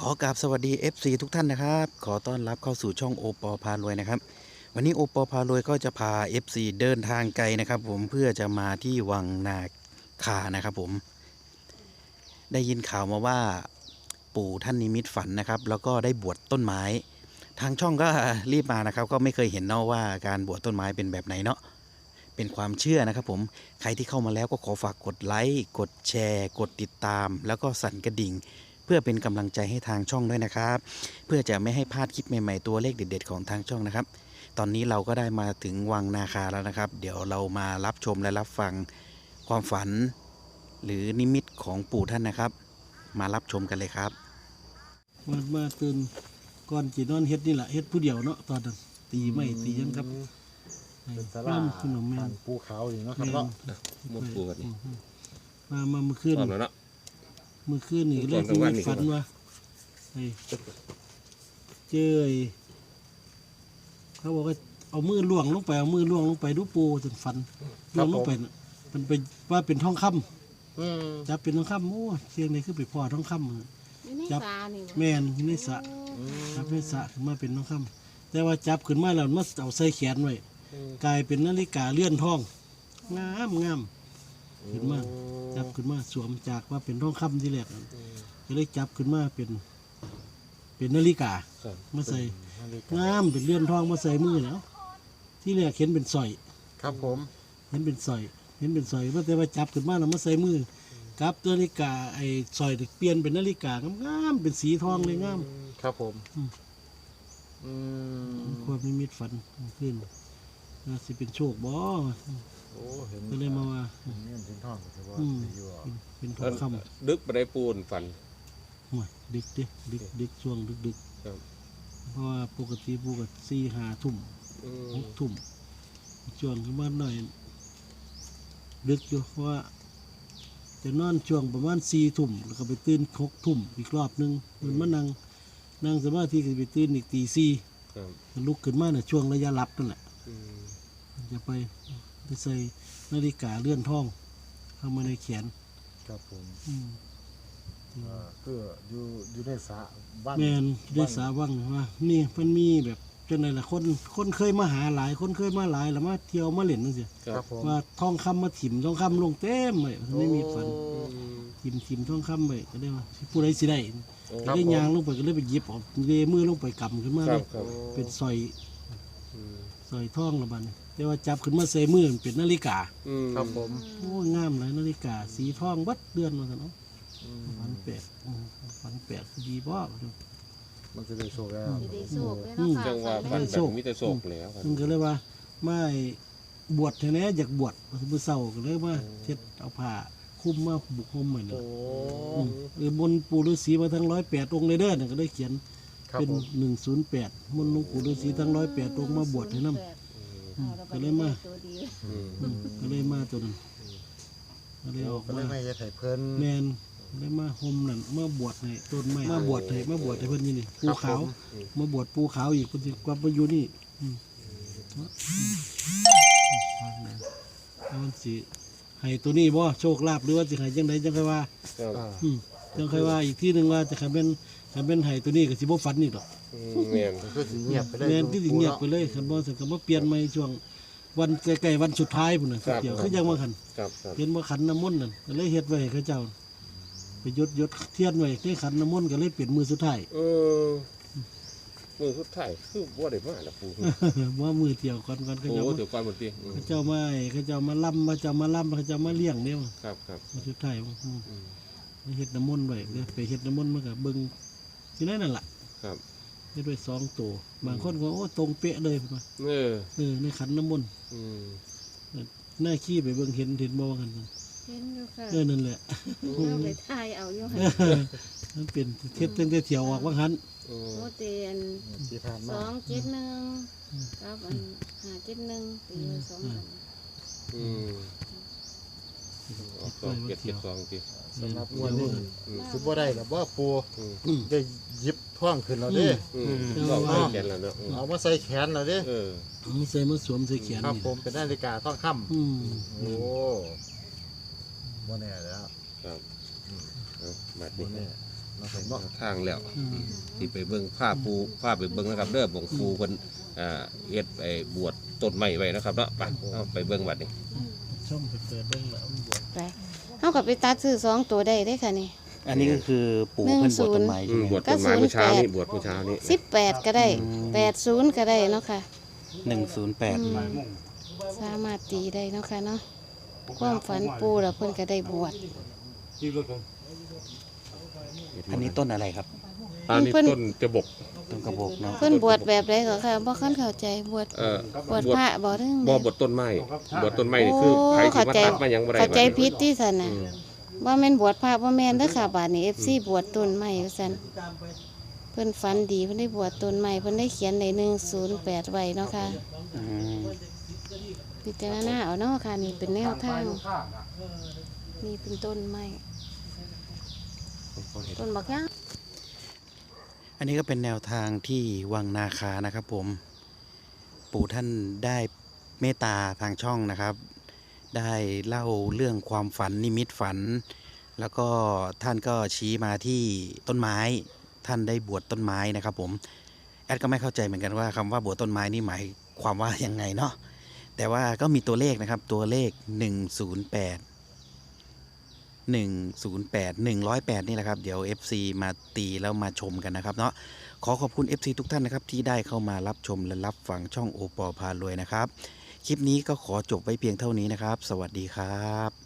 ขอกราบสวัสดี FC ทุกท่านนะครับ ขอต้อนรับเข้าสู่ช่องโอปอพารวยนะครับ วันนี้โอปอพารวยก็จะพา FC เดินทางไกลนะครับ ผมเพื่อจะมาที่วังนาคานะครับผม ได้ยินข่าวมาว่าปู่ท่านนิมิตฝันนะครับ แล้วก็ได้บวชต้นไม้ ทางช่องก็รีบมานะครับ ก็ไม่เคยเห็นเนาะว่าการบวชต้นไม้เป็นแบบไหนเนาะเป็นความเชื่อนะครับผมใครที่เข้ามาแล้วก็ขอฝากกดไลค์กดแชร์ กดติดตาม แล้วก็สั่นกระดิ่ง เพื่อเป็นกำลังใจให้ทางช่องด้วยนะครับ เพื่อจะไม่ให้พลาดคลิปใหม่ ๆ ตัวเลขเด็ด ๆ ของทางช่องนะครับ ตอนนี้เราก็ได้มาถึงวังนาคาแล้วนะครับ เดี๋ยวเรามารับชมและรับฟังความฝัน หรือนิมิตของปู่ท่านนะครับ มารับชมกันเลยครับ มามาตื่นก่อนจีนอนเฮ็ดนี่แหละเฮ็ดผู้เดียวเนาะตอนนั้นตีไม่ตีหยังครับเป็นสลาน้ำขนมแม่ผ่านนภูเขาอยู่เนาะครับเนาะหมดปวดนี่มามาเมื่อคืนพร้อมแล้วเนาะเมื่อคืนนี่ก่เลอยนกลางวันนี่ฝันก่อนว่าไอ้เจอไอ้เขาบอกว่าเอามือล่วงลงไปเอามือล่วงลงไปดูปูจนฝันล่วงลงไปน่ะมันเป็นว่าเป็นทองคำอืมจับเป็นทองคำโอ้เสียงนี้คือไปพ่อทองคำอยู่ในจับสานี่บ่แม่นอยู่ในสระจับในสระขึ้นมาเป็นทองคำแต่ว่าจับขึ้นมาแล้วมาเอาใส่แขนไว้กลายเป็นนาฬิกาเลื่อนทองงามงามขึ้นมา จับขึ้นมาสวมจากว่าเป็นทองคำที่แรกนั่นก็เลยจับขึ้นมาเป็น เป็นนาฬิกาครับมาใส่นาฬิกางามเป็นเลื่อนทองมาใส่มือแล้ว ที่แรกเห็นเป็นสร้อย ครับผมเห็นเป็นสร้อย เห็นเป็นสร้อยว่าแต่ว่าจับขึ้นมาแล้วมาใส่มือกับนาฬิกาไอ้สร้อยเปลี่ยนเป็นนาฬิกางามๆเป็นสีทองเลยงาม ครับผมอืมอืมความนิมิตฝันขึ้น น่าสิเป็นโชคบ่โอ้เห็นก็เลยมาว่า เห็นเงินเห็นทองก็ถือว่าอืม ดีอยู่อะเป็นเป็นทองคำดึกไปได้ปูนฝัน ห่วยดึกเด้ดึกดึกช่วงดึกดึกครับ เพราะว่าปกติปูกับสี่ห้าทุ่มอืหมกทุ่มช่วงขึ้นมาหน่อยดึกอยู่เพราะว่าจะนอนช่วงประมาณสี่ทุ่มแล้วก็ไปตื่นหกทุ่มอีกรอบหนึงมันมานั่งนั่งสมาธิก็ไปตื่นอีกตีสี่ครับลุกขึ้นมาเนี่ยช่วงระยะหลับนั่นแหละ อืม จะไปไปใส่นาฬิกาเลื่อนท่อง เข้ามาในแขนครับผมอืมอ่าคืออยู่อยู่ในสระบ้านแมนได้สาวังว่านี่มันมีแบบจังไดล่ะคนคนเคยมาหาหลาย คนเคยมาหลายแล้วมาเที่ยวมาเล่นนั่นสิครับผมว่าทองคำมาถิ่มทองคำลงเต็มเลยไม่มีฝันอืมถิ่มถิ่มทองคำไปก็ได้ว่าผู้ใดสิได้โอ้ก็ได้ยางลงไปก็เลยไปหยิบเออกเลมือลงไปกำขึ้นมาคเลรับยครับ เป็นซอย อืมซอยทองละบัดนแต่ว่าจับขึ้นมาใส่มือมันเป็นนาฬิกาอืมครับผมโอ้ยงามเลยนาฬิกา สีทองวัดเดือนมาสันเนาะอืมฝันแปลกอืมฝันแปลกดีบ่ มันจะได้โชคแล้วสิได้โชคเลยเนาะค่ะจังว่าฝันแบบมีแต่โศกแล้วซึ่งก็เลยว่าไม่บวชแท้ๆอยากบวชผู้เศร้าก็เลยว่าเช็ดเอาผ้าคลุมมาบุกห่มเหมือนโอ้มเออบนปู่ฤาษีมาทั้งร้อยแปดองค์เลยเด้อเนี่ยก็ได้เขียน ครับเป็นผม หนึ่งศูนย์แปดมนต์หลวงปู่ฤาษีทั้งร้อยแปดองค์มาบวชให้น้เอาแล้วก็เลยมา ตัวดีอืมำก็เลยมาตัวนั้นก็เลยออกก็เลยมาไม่ได้ให้เพิ่น แมนเลยมาห่มนั่นมาบวชให้ต้นไม้มาบวชให้มาบวชให้เพิ่นนี่นี่ปูขาวมาบวชปูขาวอีกเพิ่นสิกลับมาอยู่นี่อืมเนาะอืมเอามันสิให้ตัวนี้บ่โชคลาภหรือว่าสิให้จังไดจังค่อยว่า ครับ อ่า อืมจังค่อยว่าอีกที่หนึงว่าจะคันเป็น คันเป็นให้ตัวนี้ก็สิบ่ฝันอีกดอกอืมแม่นก็คือสิเงียบไปเลยแม่นที่สิเงียบไปเลยคันบ่สิก็บ่เปลี่ยนใหม่ช่วงวันใกล้ๆวันสุดท้ายพุ่นน่ะเดี๋ยวคือยังว่าคันครับครับเห็นว่าขันน้ำมนต์นั่นก็เลยเฮ็ดไว้ให้เขาเจ้าไปยดยดเทียนไว้ในขันน้ำมนต์ก็เลยเปลี่ยนมือสุดท้าย เออมือสุดท้ายคือบ่ได้มาแล้วปูว่ามือเดียวก่อนก่อนเขาโอ้เจ้ามาเดี๋ยวก่อนหมดทีอืมเขาเจ้ามาให้เขาเจ้ามาล่ำเขาเจ้ามาล่ำเขาเจ้ามาเลี้ยงเนี่ยครับครับ มือสุดท้ายอืมอืมไปเฮ็ดน้ำมนต์ไว้เดี๋ยวไปเฮ็ดน้ำมนต์มากับเบิ่ง ที่นั่นนั่นล่ะครับเฮ็ดไว้สองตัวบางคนก็โอ้ตรงเป๊ะเลยพุ่นว่าเออเออในขันน้ำมนต์อืมหน้าขี้ไปเบิ่งเห็นเห็นบ่ว่ากันเห็นอยู่ค่ะเออนั่นแหละเอาไปทายเอาอยู่เออมันเป็นเฮ็ดตั้งแต่เที่ยวออกว่าหันโอ้โมเตียนที่ผ่านสมาองเจ็ดหนึ่งกับอันห้าเจ็ดหนึ่งตีไว้สองกันอืมออก สองเจ็ดเจ็ดสองทีสำหรับงวดนี้อืมสิบ่ได้หรอกบ่ปูได้หยิบท่องขึ้นแล้วเด้อืมลองไปแกนแล้วเนาะอืมเอามาใส่แขนแล้วเด้เออมันใส่มาสวมใส่แขนครับผมเป็นนาฬิกาทองคำโอ้บ่แน่แล้วครับเอาดีแน่นะครับเนาะทางแล้วที่ไปเบิ่งผ้าปูผ้าไปเบิ่งนะครับ เด้อบ่งปูเพิ่นอ่าเฮ็ดไอ้บวชต้นไม้ไว้นะครับเนาะไปเอาไปเบิ่งบัดนี้ชมไปเปิดเบิ่งแล้ว มันบวชไปเฮากับไปตัดซื้อสองตัวได้ได้อค่ะนี่ อันนี้ก็คือปู่เพิ่นบวชต้นไม้อืใช่มไหมบวชต้นไม้เมื่อเช้านี้บวชเมื่อเช้านี้สิบแปดก็ได้แปดศูนย์ก็ได้เนาะค่ะ หนึ่งศูนย์แปดอืม สามารถตีได้เนาะค่ะเนาะความฝันปูแล้วเพิ่นก็ได้บวช อันนี้ต้นอะไรครับ อันนี้เพิ่นต้นจะบก ต้นกระบอกเนาะเพิ่นบวชแบบใดก็ค่ะบ่คันเข้าใจบวชเอ่อบวชบวชพระบ่เรื่องบ่ใดบวชต้นไม้บวชต้นไม้นี่คือใครที่มาตัดมาหยังบ่ได้เข้าใจบัดนี้ผิดที่ซั่นน่ะอืมว่าแม่นบวชพระบ่แม่นเด้อค่ะบาดนี้ FC บวชต้นไม้ว่าซั่นเพิ่นฝันดีเพิ่นได้บวชต้นไม้เพิ่นได้เขียนได้108ไว้เนาะค่ะอืมพิจารณาเอาเนาะค่ะนี่เป็นแนวทางนี่เป็นต้นไม้ต้นบักย่าง อันนี้ก็เป็นแนวทางที่วังนาคานะครับผม ปู่ท่านได้เมตตาทางช่องนะครับ ได้เล่าเรื่องความฝันนิมิตฝัน แล้วก็ท่านก็ชี้มาที่ต้นไม้ ท่านได้บวชต้นไม้นะครับผม แอดก็ไม่เข้าใจเหมือนกันว่าคำว่าบวชต้นไม้นี่หมายความว่ายังไงเนาะ แต่ว่าก็มีตัวเลขนะครับตัวเลข 108 108 108 นี่แหละครับ เดี๋ยว FC มาตีแล้วมาชมกันนะครับเนาะขอขอบคุณ FC ทุกท่านนะครับ ที่ได้เข้ามารับชมและรับฟังช่องโอปอพารวยนะครับ คลิปนี้ก็ขอจบไว้เพียงเท่านี้นะครับ สวัสดีครับ